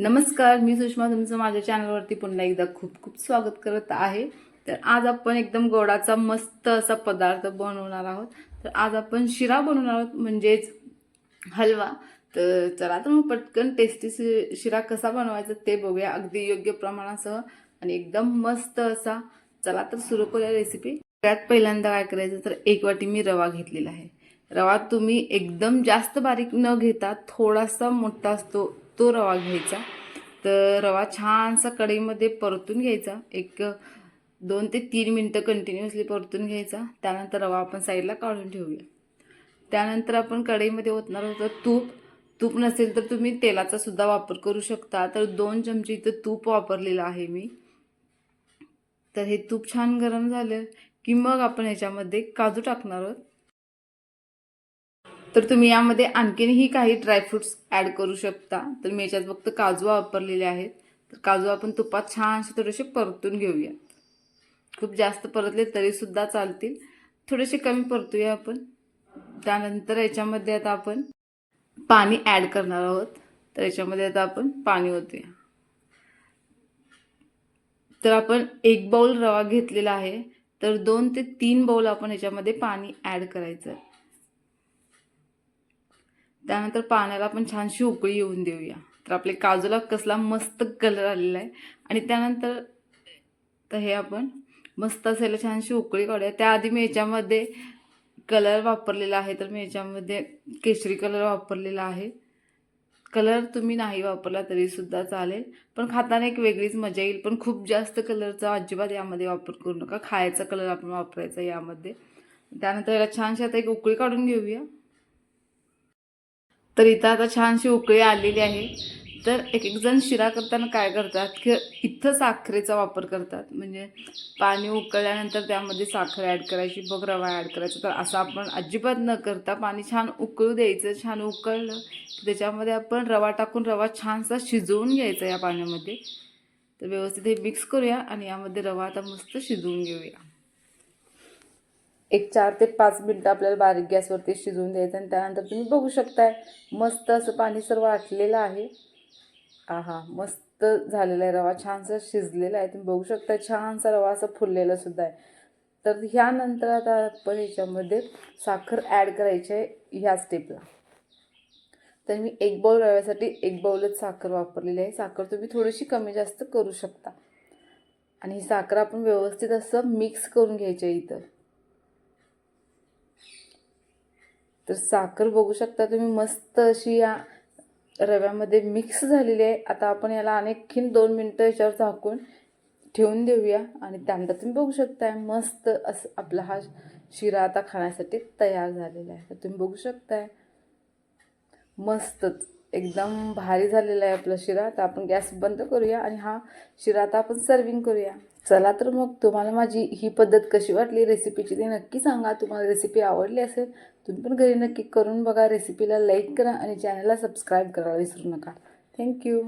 नमस्कार मी सुषमा तुमचं माझ्या चॅनलवरती पुन्हा एकदा खूप खूप स्वागत करत आहे. तर आज आपण एकदम गोडाचा मस्त असा पदार्थ बनवणार आहोत. तर आज आपण शिरा बनवणार आहोत म्हणजेच हलवा. तर चला तर मग पटकन टेस्टी शि- शिरा कसा बनवायचा ते बघूया अगदी योग्य प्रमाणासह आणि एकदम मस्त असा. चला तर सुरू करूया रेसिपी त्यात पहिल्यांदा काय करायचं तर एक वाटी मी रवा घेतलेला आहे. रवा तुम्ही एकदम जास्त बारीक न घेता थोडासा मोठा असतो तो रवा घ्यायचा. तर रवा छानसा कढईमध्ये परतून घ्यायचा. एक दोन ते तीन मिनटं कंटिन्युअसली परतून घ्यायचा. त्यानंतर रवा आपण साईडला काढून ठेवूया. त्यानंतर आपण कढईमध्ये ओतणार होतं तूप. तूप नसेल तर तुम्ही तेलाचा सुद्धा वापर करू शकता. तर दोन चमचे इथं तूप वापरलेलं आहे मी. तर हे तूप छान गरम झालं की मग आपण ह्याच्यामध्ये काजू टाकणार आहोत. तर तुम्ही यामध्ये आणखीनही काही ड्रायफ्रुट्स ॲड करू शकता. तर मी याच्यात फक्त काजू वापरलेले आहेत. तर काजू आपण तुपात छानसे थोडेसे परतून घेऊया. खूप जास्त परतले तरीसुद्धा चालतील. थोडेसे कमी परतूया आपण. त्यानंतर याच्यामध्ये आता आपण पाणी ॲड करणार आहोत. तर याच्यामध्ये आता आपण पाणी ओतूया. तर आपण एक बाउल रवा घेतलेला आहे. तर दोन ते तीन बाउल आपण याच्यामध्ये पाणी ॲड करायचं त्यानंतर पाण्याला आपण छानशी उकळी येऊन देऊया. तर आपले काजूला कसला मस्त कलर आलेला आहे. आणि त्यानंतर तर हे आपण मस्त असायला छानशी उकळी काढूया. त्याआधी मी याच्यामध्ये कलर वापरलेला आहे तर मी याच्यामध्ये केशरी कलर वापरलेला आहे. कलर तुम्ही नाही वापरला तरीसुद्धा चालेल. पण खाताना एक वेगळीच मजा येईल. पण खूप जास्त कलरचा अजिबात यामध्ये वापर करू नका. खायचा कलर आपण वापरायचा यामध्ये. त्यानंतर याला छानशी आता एक उकळी काढून घेऊया. तर इथं आता छानशी उकळी आलेली आहे. तर एक एक जण शिरा करताना काय करतात की इथं साखरेचा वापर करतात. म्हणजे पाणी उकळल्यानंतर त्यामध्ये साखर ॲड करायची बघ रवा ॲड करायचा. तर असं आपण अजिबात न करता पाणी छान उकळू द्यायचं. छान उकळलं की त्याच्यामध्ये आपण रवा टाकून रवा छानसा शिजवून घ्यायचा या पाण्यामध्ये. तर व्यवस्थित हे मिक्स करूया आणि यामध्ये रवा आता मस्त शिजवून घेऊया. एक चार ते पाच मिनटं आपल्याला बारीक गॅसवरती शिजवून द्यायचं आणि त्यानंतर तुम्ही बघू शकताय मस्त असं पाणी सर्व आटलेलं आहे. आहा मस्त झालेला आहे रवा छानसा शिजलेला आहे. तुम्ही बघू शकता छानसा रवा असं फुललेला सुद्धा आहे. तर ह्यानंतर आता आपण ह्याच्यामध्ये साखर ॲड करायची आहे ह्या स्टेपला तर मी एक बाऊल रव्यासाठी एक बाऊलच साखर वापरलेली आहे. साखर तुम्ही थोडीशी कमी जास्त करू शकता. आणि ही साखर आपण व्यवस्थित असं मिक्स करून घ्यायची आहे इथं. तर साखर बघू शकता तुम्ही मस्त अशी या रव्यामध्ये मिक्स झालेली आहे. आता आपण याला आणखीन दोन मिनटं याच्यावर झाकून ठेवून देऊया. आणि त्यानंतर तुम्ही बघू शकताय मस्त असं आपला हा शिरा आता खाण्यासाठी तयार झालेला आहे. तर तुम्ही बघू शकताय मस्तच. एकदम भारी झालेला आहे आपला शिरा. तर आपण गॅस बंद करूया आणि हा शिरा आता आपण सर्विंग करूया. चला तर मग तुम्हाला माझी ही पद्धत कशी वाटली रेसिपीची ते नक्की सांगा. तुम्हाला रेसिपी आवडली असेल तुम्ही पण घरी नक्की करून बघा. रेसिपीला लाईक करा आणि चॅनलला सबस्क्राईब करायला विसरू नका. थँक्यू